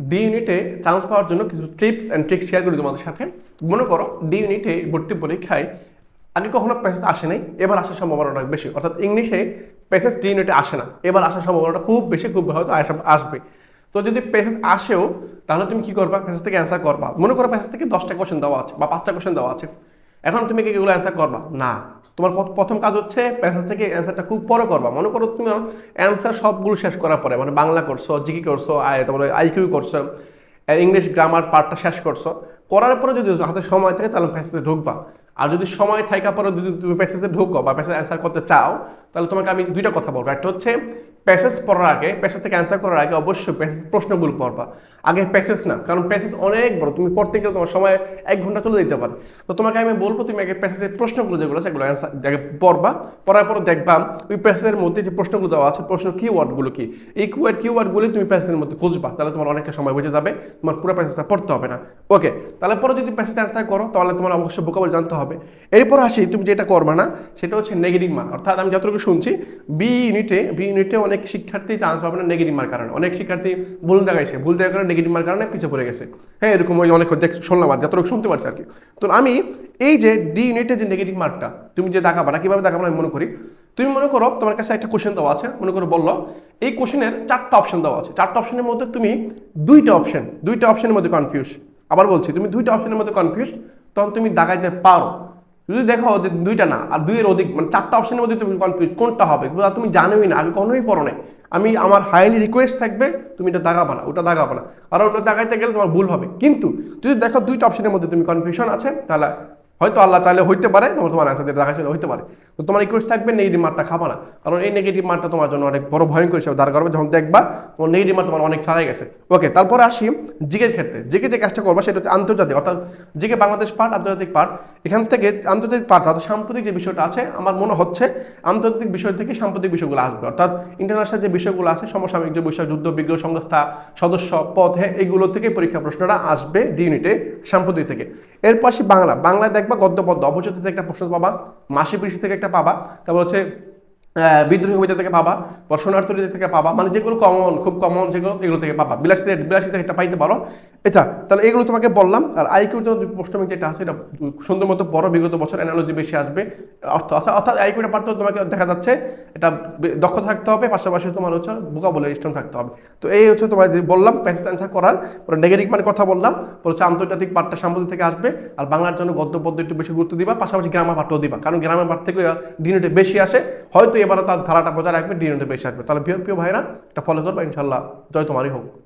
D ইউনিটে chance পাওয়ার জন্য কিছু টিপস অ্যান্ড ট্রিক্স শেয়ার করি তোমাদের সাথে। মনে করো ডি ইউনিটে ভর্তি পরীক্ষায় আগে কখনো প্যাসেজ আসে নাই, এবার আসার সম্ভাবনাটা অনেক বেশি। অর্থাৎ ইংলিশে প্যাসেজ ডি ইউনিটে আসে না, এবার আসার সম্ভাবনাটা খুব বেশি, খুব হয়তো আসা- আসবে। তো যদি প্যাসেজ আসেও, তাহলে তুমি কি করবা? প্যাসেজ থেকে অ্যান্সার করবা। মনে করো প্যাসেজ থেকে দশটা কোশ্চেন দেওয়া আছে, বা পাঁচটা কোশ্চেন দেওয়া আছে। এখন তুমি কি এগুলো অ্যান্সার করবা? না। তোমার প্রথম কাজ হচ্ছে প্যাসেজ থেকে অ্যান্সারটা খুব পরে করবা। মনে করো তুমি অ্যান্সার সবগুলো শেষ করার পরে মানে বাংলা করছ, জিকি করছ, আই, তারপরে আইকিউ করছ ইংলিশ গ্রামার পার্টটা শেষ করছ। করার পরে যদি হাতে সময় থাকে তাহলে প্যাসেজে ঢুকবা। আর যদি সময় থাকা পরে যদি তুমি প্যাসেজে ঢুকো বা প্যাসেজ অ্যান্সার করতে চাও তাহলে তোমাকে আমি দুইটা কথা বলব। একটা হচ্ছে প্যাসেজ পড়ার আগে প্যাসেজ থেকে অ্যান্সার করার আগে অবশ্যই প্যাসেজ প্রশ্নগুলো পড়বা। আগে প্যাসেজ না, কারণ প্যাসেজ অনেক বড়, তুমি পড়তে গেলে তোমার সময় এক ঘণ্টা চলে যেতে পারে। তো তোমাকে আমি বলব, তুমি আগে প্যাসেজের প্রশ্নগুলো যেগুলো সেগুলো অ্যান্সার আগে পড়বা। পড়ার পর দেখবা, ওই প্যাসেজের মধ্যে যে প্রশ্নগুলো দেওয়া আছে, প্রশ্ন কি ওয়ার্ডগুলো কি? এই কিওয়ার্ড কিওয়ার্ডগুলি তুমি প্যাসেজের মধ্যে খুঁজবা, তাহলে তোমার অনেকটা সময় বেঁচে যাবে, তোমার পুরো প্যাসেজটা পড়তে হবে না। ওকে তাহলে পরে যদি প্যাসেজ অ্যান্সার করো, তাহলে তোমার অবশ্যই বোকাবল জানতে হবে। এরপর আসি, তুমি যেটা করবা না, সেটা হচ্ছে নেগেটিভ মার্ক অর্থাৎ আমি যতটুকু শুনছি বি ইউনিটে বি ইউনিটে অনেক শিক্ষার্থী চান্স পাবে না নেগেটিভ মার্ক কারণে অনেক শিক্ষার্থী ভুল দেখাইছে, ভুল দেখার কারণে নেগেটিভ মার্ক কারণে পিছিয়ে পড়ে গেছে। হ্যাঁ এরকম ওই অনেক শুনলাম আর যতটুকু শুনতে পারছি আর কি। তো আমি এই যে ডি ইউনিটের যে নেগেটিভ মার্কটা তুমি যে দেখাবা না, কীভাবে দেখাবো আমি মনে করি। তুমি মনে করো, তোমার কাছে একটা কোশ্চেন দেওয়া আছে, মনে করো বলল, এই কোশ্চেনের চারটা অপশন দেওয়া আছে। চারটা অপশনের মধ্যে তুমি দুইটা অপশন দুইটা অপশনের মধ্যে কনফিউজ আবার বলছি, তুমি দুইটা অপশনের মধ্যে কনফিউজ তখন তুমি দাগাইতে পারো। যদি দেখো যে দুইটা না, আর দুইয়ের অধিক মানে চারটা অপশনের মধ্যে তুমি কনফিউজ কোনটা হবে? তুমি জানোই না, আগে কখনোই পড়ো নাই। আমি, আমার হাইলি রিকোয়েস্ট থাকবে, তুমি এটা দাগাবা না, ওটা দাগাবা না। আর ওটা দাগাইতে গেলে তোমার ভুল হবে। কিন্তু যদি দেখো দুইটা অপশনের মধ্যে তুমি কনফিউশন আছে, তাহলে হয়তো আল্লাহ চাইলে হইতে পারে, তোমার তোমার যেটা দেখা হইতে পারে। তো তোমার রিকোয়েস্ট থাকবে, নেগেটিভ মার্কটা খাবা না। কারণ এই নেগেটিভ মার্কটা তোমার জন্য অনেক বড় ভয়ঙ্কর হিসেবে দাঁড় করবে। যখন দেখবা, তোমার নেগেটিভ মার্ক তোমার অনেক ছাড়াই গেছে। ওকে তারপর আসি জিগের ক্ষেত্রে। জিকে যে কাজটা করবা, সেটা হচ্ছে আন্তর্জাতিক। অর্থাৎ জিকে বাংলাদেশ পার্ট, আন্তর্জাতিক পার্ট। এখান থেকে আন্তর্জাতিক পার্ট, অর্থাৎ সাম্প্রতিক যে বিষয়টা আছে, আমার মনে হচ্ছে আন্তর্জাতিক বিষয় থেকে সাম্প্রতিক বিষয়গুলো আসবে। অর্থাৎ ইন্টারন্যাশনাল যে বিষয়গুলো আছে, সমসাময়িক যে বিষয়, যুদ্ধ, বিগ্রহ সংস্থা, সদস্য, পদ হ্যাঁ এগুলো থেকে পরীক্ষা প্রশ্নটা আসবে ডি ইউনিটে সাম্প্রতিক থেকে। এর পাশে বাংলা। বাংলায় দেখবা গদ্য পদ্য অবচেতন থেকে একটা প্রশ্ন পাবা মাসি পিসি থেকে একটা পাবা। তারপর হচ্ছে বিদ্রোহী কবিতা থেকে পাবা, বর্ষণার্থী থেকে পাবা মানে যেগুলো কমন খুব কমন যেগুলো, এগুলো থেকে পাবা। বিলাসী বিলাসী থেকে পাইতে পারো। এটা তাহলে এগুলো তোমাকে বললাম, আর আইকিউর জন্য প্রশ্ন যেটা আছে, এটা সুন্দর মতো বড়, বিগত বছর অ্যানালজি বেশি আসবে। অর্থ আছে অর্থাৎ আইকিউটা পারতে তোমাকে দেখা যাচ্ছে, এটা দক্ষ থাকতে হবে, পাশাপাশি তোমার হচ্ছে বোকা বলে স্ট্রং থাকতে হবে। তো এই হচ্ছে তোমার বললাম প্যাসেজ অ্যান্সার করার, পরে নেগেটিভ মানে কথা বললাম, পরে হচ্ছে আন্তর্জাতিক পাঠটা সাম্প্রতিক থেকে আসবে, আর বাংলার জন্য গদ্য পদ্য একটু বেশি গুরুত্ব দিবা, পাশাপাশি গ্রামার পাঠটাও দিবা। কারণ গ্রামের পাঠ থেকে ডিনোটে বেশি আসে। হয়তো এবারে তার ধারাটা বজায় রাখবে ডিনোটে বেশি আসবে। তাহলে প্রিয় প্রিয় ভাইরা, এটা ফলো করবে ইনশাল্লাহ জয় তোমারই হোক।